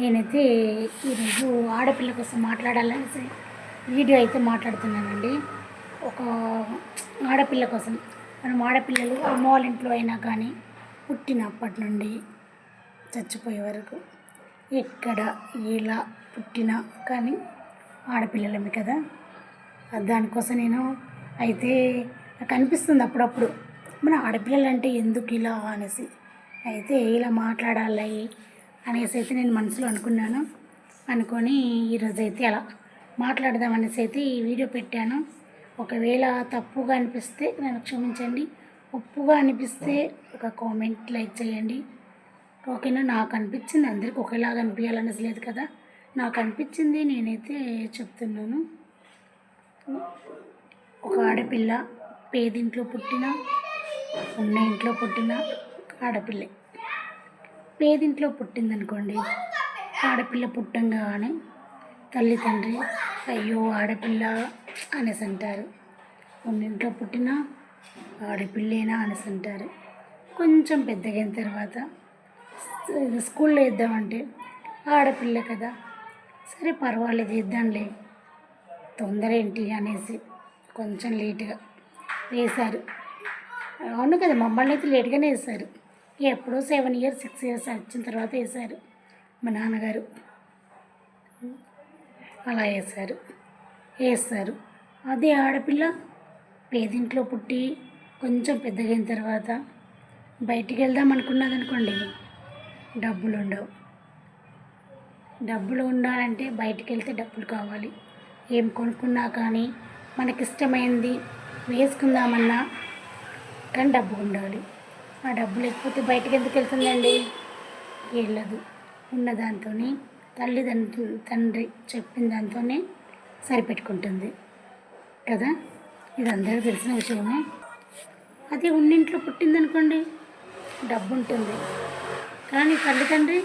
నేనైతే ఈరోజు ఆడపిల్ల కోసం మాట్లాడాలనేసి వీడియో అయితే మాట్లాడుతున్నానండి. ఒక ఆడపిల్ల కోసం. మనం ఆడపిల్లలు అమ్మ వాళ్ళ ఇంట్లో అయినా కానీ పుట్టినప్పటి నుండి చచ్చిపోయే వరకు ఎక్కడ ఎలా పుట్టినా కానీ ఆడపిల్లలమే కదా. దానికోసం నేను అయితే నాకు అనిపిస్తుంది అప్పుడప్పుడు. మన ఆడపిల్లలు అంటే ఎందుకు ఇలా అనేసి. అయితే ఇలా మాట్లాడాలి అనేసి అయితే నేను మనసులో అనుకున్నాను. అనుకొని ఈరోజు అయితే అలా మాట్లాడదాం అనేసి అయితే ఈ వీడియో పెట్టాను. ఒకవేళ తప్పుగా అనిపిస్తే నన్ను క్షమించండి. ఒప్పుగా అనిపిస్తే ఒక కామెంట్ లైక్ చేయండి. ఓకేనా? నాకు అనిపించింది అందరికి ఒకేలాగా అనిపించాలనేసి లేదు కదా. నాకు అనిపించింది నేనైతే చెప్తున్నాను. ఒక ఆడపిల్ల పేదింట్లో పుట్టిన ఉన్న ఇంట్లో పుట్టిన ఆడపిల్లే. పేదింట్లో పుట్టిందనుకోండి. ఆడపిల్ల పుట్టంగానే తల్లి తండ్రి అయ్యో ఆడపిల్ల అనేసి అంటారు. ఇంట్లో పుట్టిన ఆడపిల్లేనా అనేసి అంటారు. కొంచెం పెద్దగైన తర్వాత స్కూల్లో వేద్దామంటే ఆడపిల్ల కదా సరే పర్వాలేదు వేద్దాంలే తొందర ఏంటి అనేసి కొంచెం లేటుగా వేశారు. అవును కదా మమ్మల్ని అయితే లేట్గానే వేశారు. ఎప్పుడో సెవెన్ ఇయర్స్ సిక్స్ ఇయర్స్ వచ్చిన తర్వాత వేశారు మా నాన్నగారు. అలా వేశారు. వేస్తారు. అదే ఆడపిల్ల పేదింట్లో పుట్టి కొంచెం పెద్దగైన తర్వాత బయటికి వెళ్దాం అనుకున్నది అనుకోండి డబ్బులు ఉండవు డబ్బులు ఉండాలంటే బయటికి వెళ్తే డబ్బులు కావాలి. ఏం కొనుక్కున్నా కానీ మనకి ఇష్టమైంది వేసుకుందామన్నా కానీ డబ్బు ఉండాలి. ఆ డబ్బు లేకపోతే బయటకు ఎందుకు వెళ్తుందండి? వెళ్ళదు ఉన్న దాంతో తల్లిదండ్రు తండ్రి చెప్పిన దాంతో సరిపెట్టుకుంటుంది. కదా? ఇది అందరికీ తెలిసిన విషయమే. అదే ఉన్నింట్లో పుట్టిందనుకోండి డబ్బు ఉంటుంది కానీ తల్లిదండ్రి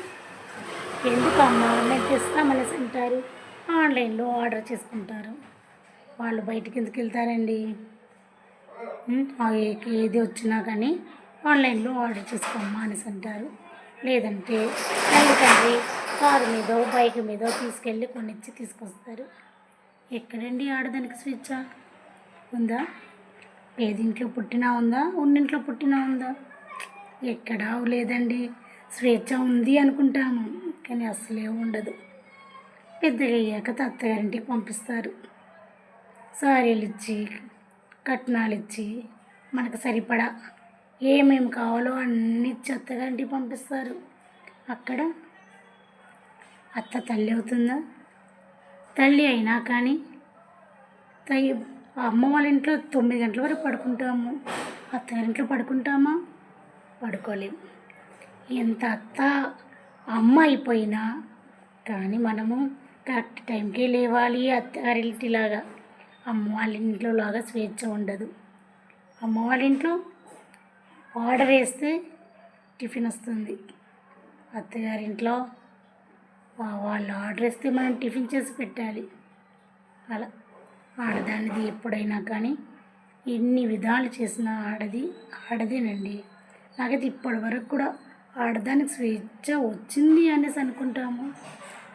ఎందుకు అమ్మ మేము తెస్తామనేసి అంటారు. ఆన్లైన్లో ఆర్డర్ చేసుకుంటారు. వాళ్ళు బయటికి ఎందుకు వెళ్తారండి? ఆ ఏది వచ్చినా కానీ ఆన్లైన్లో ఆర్డర్ చేసుకోమ్మా అనేసి అంటారు లేదంటే తల్లిదండ్రి కారు మీదో బైక్ మీదో తీసుకెళ్ళి కొనిచ్చి తీసుకొస్తారు. ఎక్కడండి ఆడదానికి స్వేచ్ఛ? ఉందా? పేదింట్లో పుట్టినా ఉందా? ఉన్నింట్లో పుట్టినా ఉందా? ఎక్కడా లేదండి. స్వేచ్ఛ ఉంది అనుకుంటాము కానీ అసలే ఉండదు. పెద్దగా అయ్యాక అత్తగారింటికి పంపిస్తారు. సారీలు ఇచ్చి కట్నాలు ఇచ్చి మనకు సరిపడా ఏమేమి కావాలో అన్ని చెత్తగంటి పంపిస్తారు. అక్కడ అత్త తల్లి అవుతుందా? తల్లి అయినా కానీ తల్లి అమ్మ వాళ్ళ ఇంట్లో తొమ్మిది గంటల వరకు పడుకుంటాము. అత్తగారింట్లో పడుకుంటామా? పడుకోలేము. ఎంత అత్త అమ్మ అయిపోయినా కానీ మనము కరెక్ట్ టైంకే లేవాలి అత్తగారింటిలాగా అమ్మ వాళ్ళ ఇంట్లో లాగా స్వేచ్ఛ ఉండదు. అమ్మ వాళ్ళ ఇంట్లో ఆర్డర్ వేస్తే టిఫిన్ వస్తుంది. అత్తగారింట్లో వాళ్ళు ఆర్డర్ వేస్తే మనం టిఫిన్ చేసి పెట్టాలి. అలా ఆడదానిది ఎప్పుడైనా కానీ ఎన్ని విధాలు చేసిన ఆడది ఆడదేనండి. నాకైతే ఇప్పటి వరకు కూడా ఆడదానికి స్వేచ్ఛ వచ్చింది అనేసి అనుకుంటాము.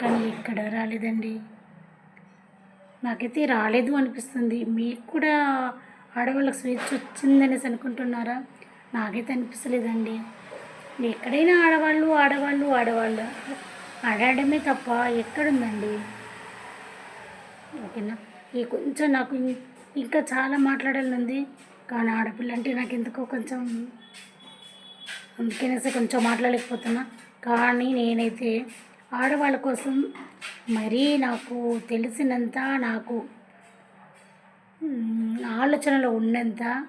కానీ ఎక్కడ రాలేదండి. నాకైతే రాలేదు అనిపిస్తుంది. మీకు కూడా ఆడవాళ్ళకి స్వేచ్ఛ వచ్చిందనేసి అనుకుంటున్నారా? నాకైతే అనిపిస్తలేదండి. ఎక్కడైనా ఆడవాళ్ళు ఆడవాళ్ళు ఆడవాళ్ళు ఆడడమే తప్ప ఎక్కడుందండి? ఓకేనా? ఈ కొంచెం నాకు ఇం- ఇంకా చాలా మాట్లాడాలని ఉంది కానీ ఆడపిల్ల అంటే నాకు ఎందుకో కొంచెం అందుకనేసి కొంచెం మాట్లాడలేకపోతున్నా. కానీ నేనైతే ఆడవాళ్ళ కోసం మరీ నాకు తెలిసినంత నాకు ఆలోచనలో ఉన్నంత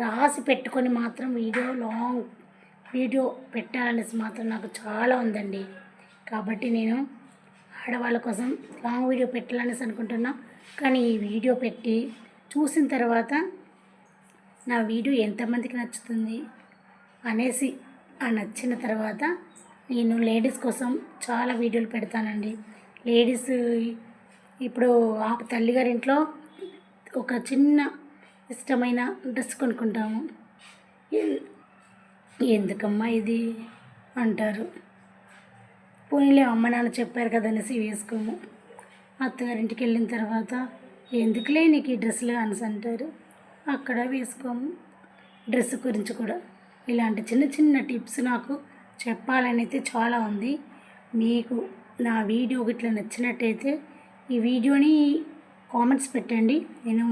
రాసి పెట్టుకొని మాత్రం వీడియో లాంగ్ వీడియో పెట్టాలనేసి మాత్రం నాకు చాలా ఉందండి. కాబట్టి నేను ఆడవాళ్ళ కోసం లాంగ్ వీడియో పెట్టాలనేసి అనుకుంటున్నా. కానీ ఈ వీడియో పెట్టి చూసిన తర్వాత నా వీడియో ఎంతమందికి నచ్చుతుంది అనేసి ఆ నచ్చిన తర్వాత నేను లేడీస్ కోసం చాలా వీడియోలు పెడతానండి. లేడీస్ ఇప్పుడు ఆ తల్లిగారింట్లో ఒక చిన్న ఇష్టమైన డ్రెస్ కొనుక్కుంటాము. ఎందుకమ్మా ఇది? అంటారు. పోనీలే అమ్మ నాన్న చెప్పారు కదా అనేసి వేసుకోము. అత్తగారింటికి వెళ్ళిన తర్వాత ఎందుకులే నీకు ఈ డ్రెస్సులు అనేసి అంటారు. అక్కడ వేసుకోము. డ్రెస్ గురించి కూడా ఇలాంటి చిన్న చిన్న టిప్స్ నాకు చెప్పాలని అయితే చాలా ఉంది. మీకు నా వీడియో ఇట్లా నచ్చినట్టయితే ఈ వీడియోని కామెంట్స్ పెట్టండి. నేను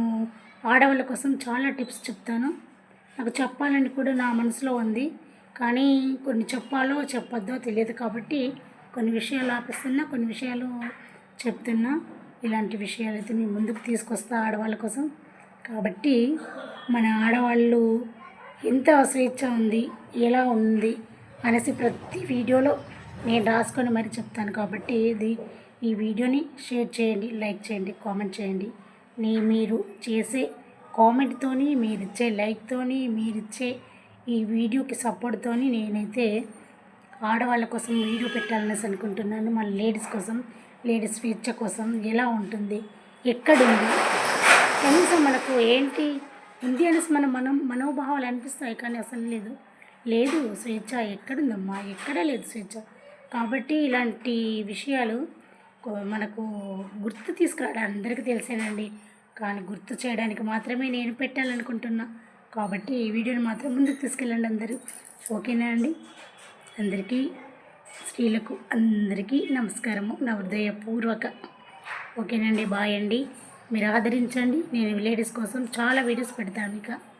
ఆడవాళ్ళ కోసం చాలా టిప్స్ చెప్తాను. నాకు చెప్పాలని కూడా నా మనసులో ఉంది. కానీ కొన్ని చెప్పాలో చెప్పొద్దో తెలియదు కాబట్టి కొన్ని విషయాలు ఆపిస్తున్నా కొన్ని విషయాలు చెప్తున్నా. ఇలాంటి విషయాలు అయితే మేము ముందుకు తీసుకొస్తా ఆడవాళ్ళ కోసం. కాబట్టి మన ఆడవాళ్ళు ఎంత స్వేచ్ఛ ఉంది ఎలా ఉంది అనేసి ప్రతి వీడియోలో నేను రాసుకొని మరి చెప్తాను. కాబట్టి ఇది ఈ వీడియోని షేర్ చేయండి లైక్ చేయండి కామెంట్ చేయండి. నీ మీరు చేసే కామెంట్తోని మీరిచ్చే లైక్తోని మీరిచ్చే ఈ వీడియోకి సపోర్ట్తోని నేనైతే ఆడవాళ్ళ కోసం వీడియో పెట్టాలనేసి అనుకుంటున్నాను. మన లేడీస్ కోసం లేడీస్ స్వేచ్ఛ కోసం ఎలా ఉంటుంది ఎక్కడుంది కనీసం మనకు ఏంటి ఉంది అనేసి మన మనం మనోభావాలు అనిపిస్తాయి కానీ అసలు లేదు. లేదు స్వేచ్ఛ ఎక్కడుందమ్మా? ఎక్కడా లేదు స్వేచ్ఛ. కాబట్టి ఇలాంటి విషయాలు మనకు గుర్తు తీసుకురావడం అందరికీ తెలిసేనండి. కానీ గుర్తు చేయడానికి మాత్రమే నేను పెట్టాలనుకుంటున్నా. కాబట్టి ఈ వీడియోని మాత్రం ముందుకు తీసుకెళ్ళండి అందరూ. ఓకేనా అండి? అందరికీ స్త్రీలకు అందరికీ నమస్కారము. నా హృదయపూర్వక. ఓకేనండి బాయ్ అండి. మీరు ఆదరించండి. నేను లేడీస్ కోసం చాలా వీడియోస్ పెడతాను ఇక.